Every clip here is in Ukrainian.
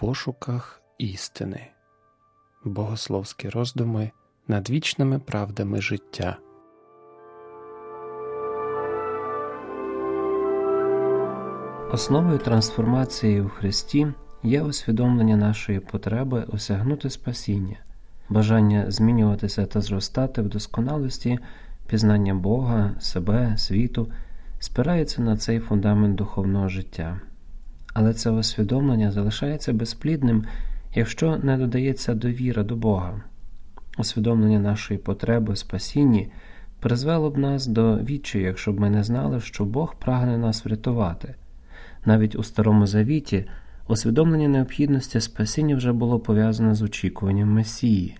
пошуках істини, богословські роздуми над вічними правдами життя. Основою трансформації у Христі є усвідомлення нашої потреби осягнути спасіння, бажання змінюватися та зростати в досконалості, пізнання Бога, себе, світу, спирається на цей фундамент духовного життя. Але це усвідомлення залишається безплідним, якщо не додається довіра до Бога. Усвідомлення нашої потреби спасінні призвело б нас до відчаю, якщо б ми не знали, що Бог прагне нас врятувати. Навіть у Старому Завіті усвідомлення необхідності спасіння вже було пов'язане з очікуванням Месії.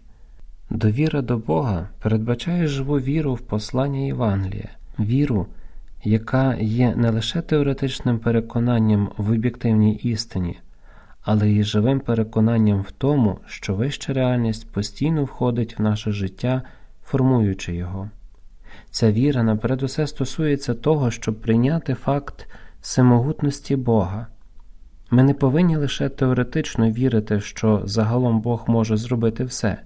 Довіра до Бога передбачає живу віру в послання Євангелія, віру, яка є не лише теоретичним переконанням в об'єктивній істині, але й живим переконанням в тому, що вища реальність постійно входить в наше життя, формуючи його. Ця віра наперед усе стосується того, щоб прийняти факт всемогутності Бога. Ми не повинні лише теоретично вірити, що загалом Бог може зробити все.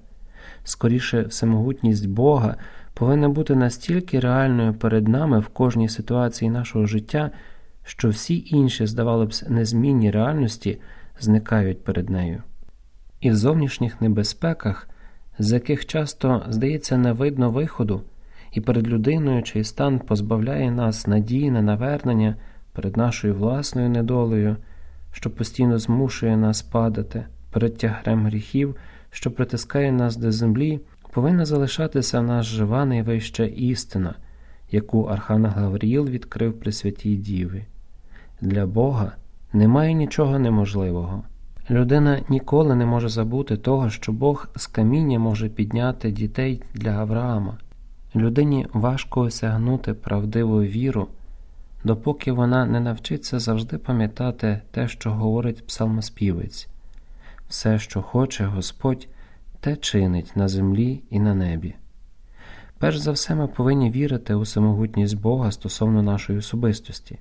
Скоріше, всемогутність Бога повинна бути настільки реальною перед нами в кожній ситуації нашого життя, що всі інші, здавалося б, незмінні реальності зникають перед нею. І в зовнішніх небезпеках, з яких часто, здається, не видно виходу, і перед людиною, чий стан позбавляє нас надії на навернення перед нашою власною недолею, що постійно змушує нас падати, перед тягарем гріхів, що притискає нас до землі, повинна залишатися в нас жива найвища істина, яку Архангел Гавріїл відкрив при святій Діві. Для Бога немає нічого неможливого. Людина ніколи не може забути того, що Бог з каміння може підняти дітей для Авраама. Людині важко осягнути правдиву віру, допоки вона не навчиться завжди пам'ятати те, що говорить псалмоспівець. Все, що хоче Господь, те чинить на землі і на небі. Перш за все, ми повинні вірити у самогутність Бога стосовно нашої особистості.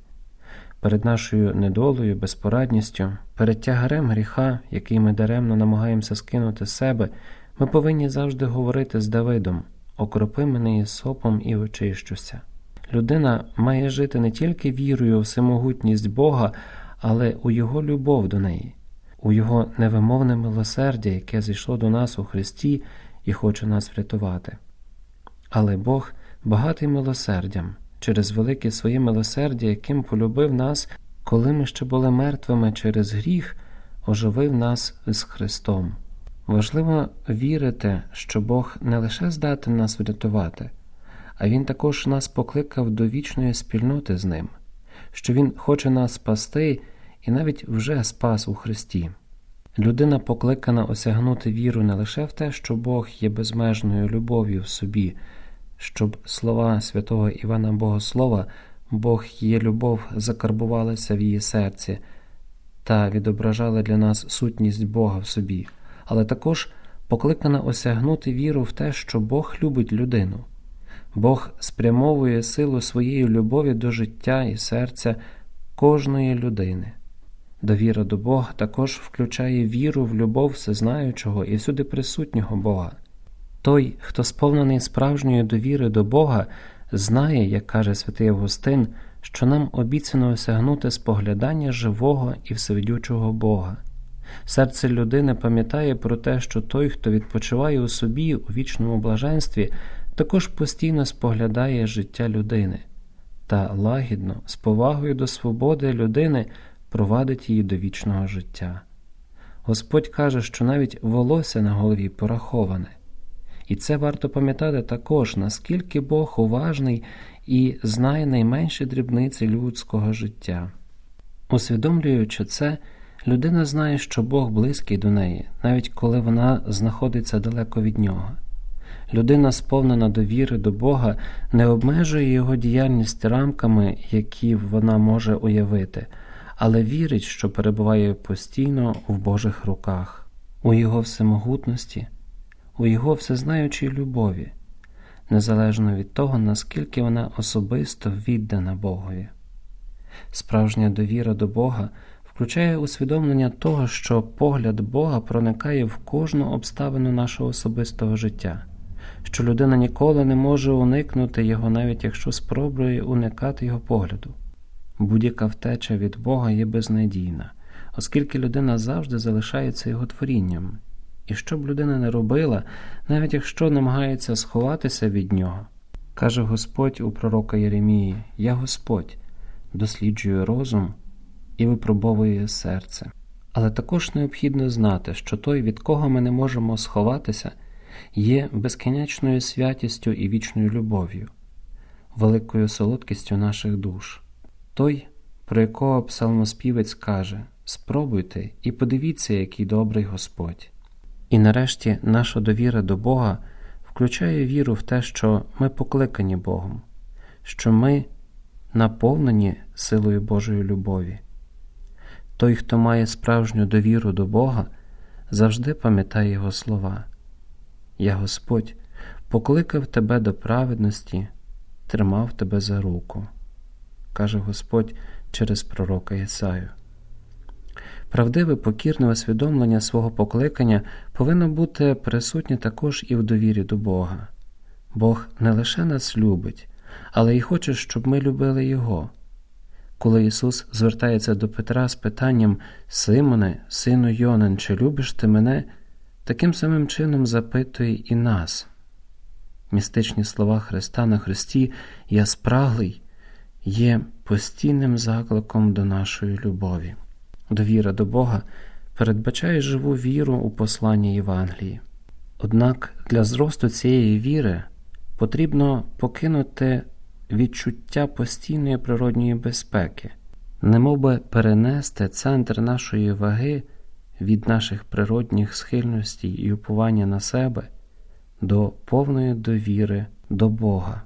Перед нашою недолею, безпорадністю, перед тягарем гріха, який ми даремно намагаємося скинути з себе, ми повинні завжди говорити з Давидом окропи мене сопом і очищуся. Людина має жити не тільки вірою у всемогутність Бога, але у Його любов до неї, у Його невимовне милосердя, яке зійшло до нас у Христі і хоче нас врятувати. Але Бог багатий милосердям через велике своє милосердя, яким полюбив нас, коли ми ще були мертвими через гріх, оживив нас з Христом. Важливо вірити, що Бог не лише здатен нас врятувати, а Він також нас покликав до вічної спільноти з ним, що Він хоче нас спасти і навіть вже спас у Христі. Людина покликана осягнути віру не лише в те, що Бог є безмежною любов'ю в собі, щоб слова святого Івана Богослова, Бог є любов закарбувалися в її серці та відображали для нас сутність Бога в собі, але також покликана осягнути віру в те, що Бог любить людину. Бог спрямовує силу своєї любові до життя і серця кожної людини. Довіра до Бога також включає віру в любов всезнаючого і всюди присутнього Бога. Той, хто сповнений справжньої довіри до Бога, знає, як каже святий Августин, що нам обіцяно осягнути споглядання живого і всевидючого Бога. Серце людини пам'ятає про те, що той, хто відпочиває у собі у вічному блаженстві, також постійно споглядає життя людини та лагідно, з повагою до свободи людини провадить її до вічного життя. Господь каже, що навіть волосся на голові пораховане. І це варто пам'ятати також, наскільки Бог уважний і знає найменші дрібниці людського життя. Усвідомлюючи це, людина знає, що Бог близький до неї, навіть коли вона знаходиться далеко від нього. Людина, сповнена довіри до Бога, не обмежує його діяльність рамками, які вона може уявити, але вірить, що перебуває постійно в Божих руках, у Його всемогутності, у Його всезнаючій любові, незалежно від того, наскільки вона особисто віддана Богові. Справжня довіра до Бога включає усвідомлення того, що погляд Бога проникає в кожну обставину нашого особистого життя, що людина ніколи не може уникнути його, навіть якщо спробує уникати його погляду. Будь-яка втеча від Бога є безнадійна, оскільки людина завжди залишається його творінням. І що б людина не робила, навіть якщо намагається сховатися від нього, каже Господь у пророка Єремії: Я Господь досліджую розум і випробовує серце. Але також необхідно знати, що той, від кого ми не можемо сховатися, є безкінечною святістю і вічною любов'ю, великою солодкістю наших душ. Той, про якого псалмоспівець каже: Спробуйте і подивіться, який добрий Господь. І нарешті наша довіра до Бога включає віру в те, що ми покликані Богом, що ми наповнені силою Божої любові. Той, хто має справжню довіру до Бога, завжди пам'ятає Його слова. Я Господь покликав тебе до праведності, тримав тебе за руку, каже Господь через пророка Ісаю. Правдиве покірне усвідомлення свого покликання повинно бути присутнє також і в довірі до Бога. Бог не лише нас любить, але й хоче, щоб ми любили Його. Коли Ісус звертається до Петра з питанням Симоне, сину Йонин, чи любиш ти мене? Таким самим чином запитує і нас. Містичні слова Христа на Христі Я спраглий є постійним закликом до нашої любові. Довіра до Бога передбачає живу віру у послання Євангелії. Однак для зросту цієї віри потрібно покинути відчуття постійної природньої безпеки, немовби перенести центр нашої ваги від наших природних схильностей і уповання на себе до повної довіри до Бога.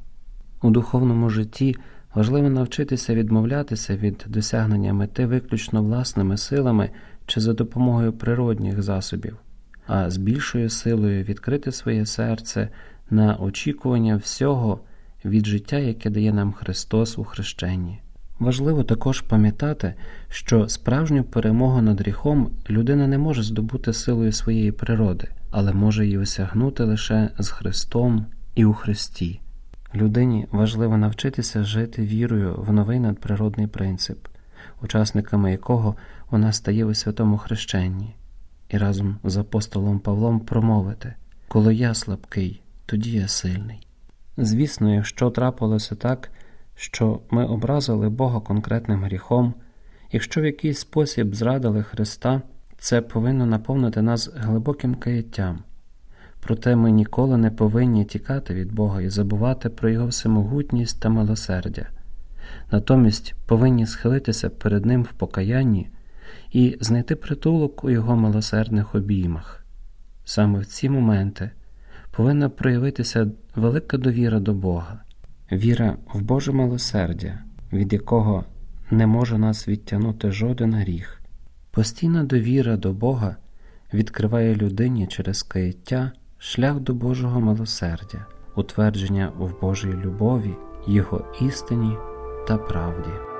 У духовному житті важливо навчитися відмовлятися від досягнення мети виключно власними силами чи за допомогою природних засобів, а з більшою силою відкрити своє серце на очікування всього від життя, яке дає нам Христос у хрещенні. Важливо також пам'ятати, що справжню перемогу над гріхом людина не може здобути силою своєї природи, але може її осягнути лише з Христом і у Христі. Людині важливо навчитися жити вірою в новий надприродний принцип, учасниками якого вона стає у святому хрещенні, і разом з апостолом Павлом промовити Коли я слабкий, тоді я сильний. Звісно, якщо трапилося так, що ми образили Бога конкретним гріхом, якщо в якийсь спосіб зрадили Христа, це повинно наповнити нас глибоким каяттям. Проте ми ніколи не повинні тікати від Бога і забувати про Його всемогутність та милосердя. Натомість повинні схилитися перед Ним в покаянні і знайти притулок у Його милосердних обіймах. Саме в ці моменти повинна проявитися велика довіра до Бога, віра в Боже милосердя, від якого не може нас відтягнути жоден гріх. Постійна довіра до Бога відкриває людині через каяття шлях до Божого милосердя, утвердження в Божій любові, Його істині та правді.